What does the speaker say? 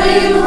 Він